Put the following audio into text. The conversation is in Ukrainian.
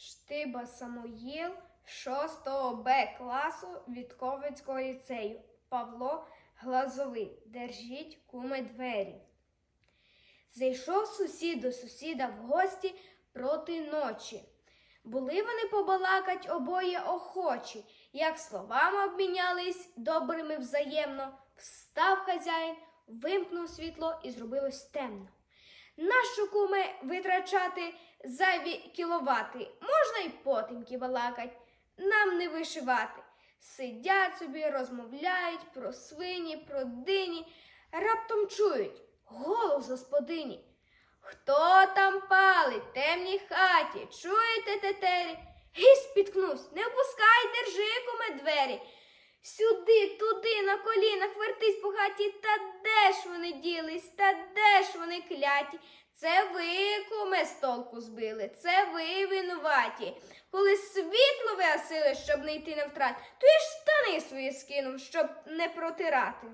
Штиба Самоїл 6 Б класу Вітковицького ліцею. Павло Глазовий. Держіть куми двері. Зайшов сусід до сусіда в гості проти ночі. Були вони побалакать обоє охочі, як словами обмінялись добрими взаємно. Встав хазяїн, вимкнув світло і зробилось темно. Нащо куме витрачати зайві кіловати? Можна й потемки балакать, нам не вишивати. Сидять собі, розмовляють про свині, про дині, раптом чують голос господині. Хто там палить темній хаті? Чуєте тетері? Гей, спіткнусь, не опускай, держи, куме двері. Сюди, туди, на колінах вертись по та де ж вони ділись, та де ж вони кляті? Це ви, куме, з толку збили, це ви винуваті. Коли світло вигасили, щоб не йти на втрат, то я штани свої скинув, щоб не протирати.